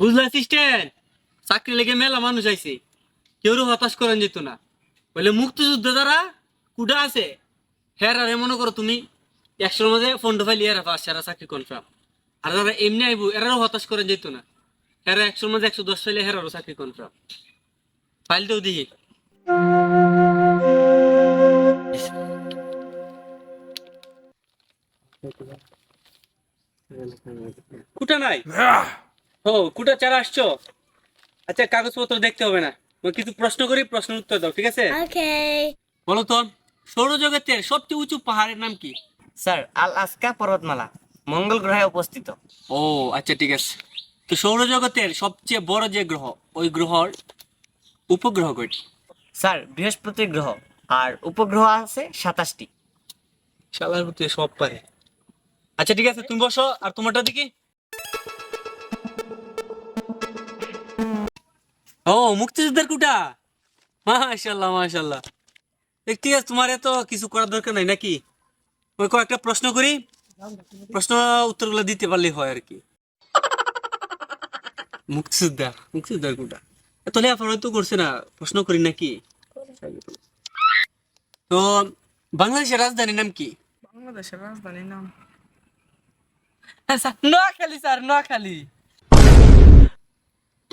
বুঝলা অ্যাসিস্ট্যান্ট চাকরি লেগে মেলা মানুষ আইছে। কেউ হতাশ করেন যেত না। বলে, মুক্তিযুদ্ধ দ্বারা কুডা আছে হ্যাঁ আরে মনে করো তুমি, একশোর মধ্যে ফন্ড ফাইল ইয়ারা পাস সারা চাকরি কনফার্ম আর যারা এমনি আইব, এরারও হতাশ করেন যেত না। হ্যাঁ একশোর মধ্যে একশো দশ ফাইলে হেরারও চাকরি কনফার্ম ফাইল দেও দিই কুটা নাই? ও কুটা চারা আসছো? আচ্ছা কাগজপত্র দেখতে হবে না। কিছু প্রশ্ন করি প্রশ্নের উত্তর দাও ঠিক আছে? বলো তো সৌরজগতের সবচেয়ে উঁচু পাহাড়ের নাম কি? স্যার আল আসকা পর্বতমালা মঙ্গল গ্রহে অবস্থিত। ও আচ্ছা ঠিক আছে। তো সৌরজগতের সবচেয়ে বড় যে গ্রহ ওই গ্রহর উপগ্রহ কয়টি? স্যার বৃহস্পতি গ্রহ আর উপগ্রহ আছে সাতাশটি। শালার সব পারে। আচ্ছা ঠিক আছে তুমি বসো আর তোমারটা দেখি। ও মুক্তিযুদ্ধের কুটা? মাশাল্লাহ মাশাল্লাহ ঠিক আছে তোমার এত কিছু করার দরকার নাই নাকি? ওই কয়েকটা প্রশ্ন করি। প্রশ্ন উত্তরগুলো দিতে পারলেই হয় আর কি। মুক্তিযোদ্ধা মুক্তিযোদ্ধার কুটা। এত লেখাপড়া তো করছে না প্রশ্ন করি নাকি? তো বাংলাদেশের রাজধানীর নাম কি? বাংলাদেশের রাজধানীর নাম। Sir Noakhali sir Noakhali.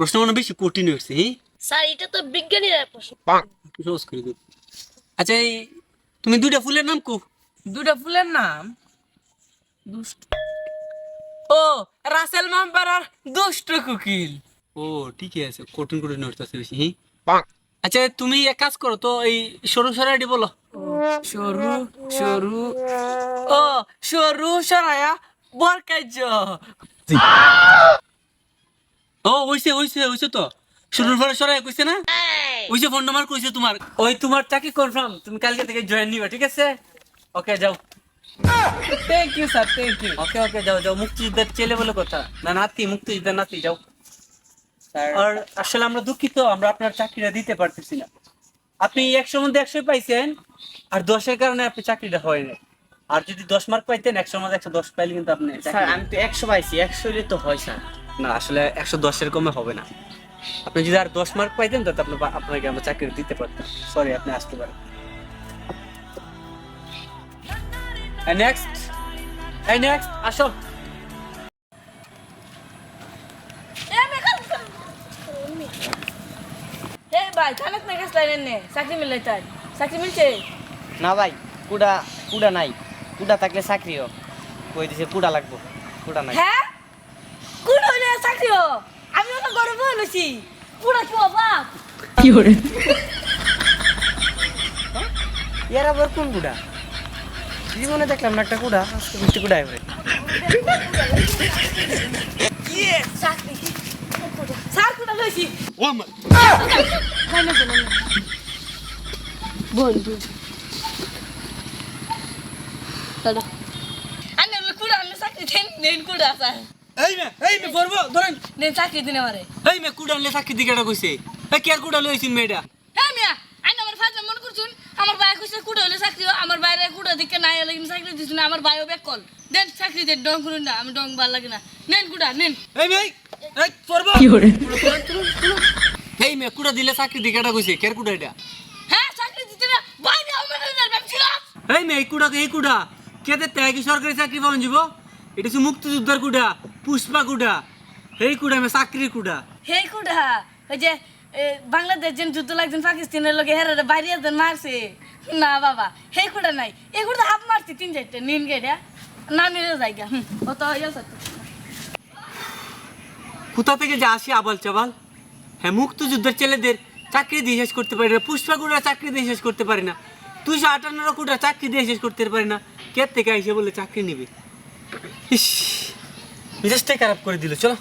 প্রশ্ন মনে বেশি কঠিন হচ্ছে হ্যাঁ? স্যার এটা তো বিজ্ঞানীরা প্রশ্ন সহজ করে দিই আচ্ছা এই তুমি দুইটা ফুলের নাম কো দুটা ফুলের নাম? ও রাসেল মাম্পার আর দুষ্ট কুকিল। ও ঠিকই আছে কঠিন কঠিন হচ্ছে বেশি আচ্ছা তুমি এক কাজ করো তো এই সরু সরাইটি বলো। সরু সরু। ও সরু সরায়া বরকাইজ ও হইছে হইছে হইছে তো। সরুর পরে সরাই কইছে না? ফোন নাম্বার কইছে তোমার। ওই তোমার চাকরি কনফার্ম তুমি কালকে থেকে জয়েন নিবা ঠিক আছে? ওকে যাও। Thank you sir thank you okay okay যাও যাও। মুক্তিযুদ্ধের ছেলে বলে কথা। না নাতি মুক্তিযুদ্ধের নাতি যাও। আর আসলে আমরা দুঃখিত আমরা আপনার চাকরিটা দিতে পারতেছি না। আপনি একশোর মধ্যে একশো পাইছেন আর দশের কারণে আপনি চাকরিটা হয় না আর যদি দশ মার্ক পাইতেন একশোর মধ্যে একশো দশ পাইলে কিন্তু আপনি আমি তো একশো পাইছি একশো তো হয় স্যার না আসলে একশো দশের কমে হবে না। আপনি যদি আর দশ মার্ক পাইতেন তাহলে আপনি আপনাকে আমরা চাকরি দিতে পারতাম। সরি আপনি আসতে পারেন। নেক্সট এই নেক্সট আসো। ভাই থানাত না চাকরি মিলে তাই। চাকরি মিলছে? না ভাই কুড়া কুড়া নাই। কুড়া থাকলে চাকরিও। কই দিছে কুড়া লাগবো। কুড়া নাই। হ্যাঁ? কোন হইলে চাকরি হ আমি তো গর্ব হইছি। পুরা কি বাপ? ইয়ার আবার কোন কুড়া? জীবনে দেখলাম না একটা কুড়া আজকে মিষ্টি কুড়া এবারে বন্ধু। দাদা। আমি কুড়া আমি চাকরি দেন নেন কুড়া স্যার এই মে এই মে করব ধরেন নেন চাকরি দিনে মারে এই মে কুড়া লে চাকরি কইছে। এই কি আর কুড়া লইছিন মেয়েটা? হ্যাঁ মিয়া আইন আমার ফাজলে মন করছুন আমার ভাই কইছে কুড়া হইলে চাকরি আমার বাইরে কুড়া দিকে নাই হলে কিন্তু চাকরি দিছ না আমার ভাইও বেক কল দেন চাকরি দেন ডং করুন না আমি ডং ভালো লাগে না। নেন কুড়া নেন। এই মে এই করব এই মে কুড়া দিলে চাকরি দিকেটা কইছে কের কুড়া এটা? হ্যাঁ চাকরি দিতে না বাইরে আমার ব্যবসা এই মে এই কুড়া এই কুড়া। কেতে ত্যাগ কি সরকারি চাকরি পাওয়া যাব এটা হচ্ছে মুক্তিযোদ্ধার কুড়া। পুষ্পা কুড়া। এই কুড়া মে চাকরির কুড়া। হে কুড়া ওই যে বাংলাদেশ যেন যুদ্ধ লাগছেন পাকিস্তানের লোকে হেরে বাইরে যেন মারছে। না বাবা হে কুড়া নাই। এ কুড়া হাফ মারছি তিন চারটে নিন গেটা না নিলে জায়গা ও তো গেছে কোথা থেকে যে আসে আবাল চাবাল? হ্যাঁ মুক্তিযুদ্ধের ছেলেদের চাকরি দিয়ে শেষ করতে পারি না পুষ্পা কুড়া চাকরি দিয়ে শেষ করতে পারি না। দুইশো আটান্নর কুড়া চাকরি দিয়ে শেষ করতে পারি না কে থেকে আইসে বলে চাকরি নিবি? ইস। মেজাজটাই খারাপ করে দিল চলো।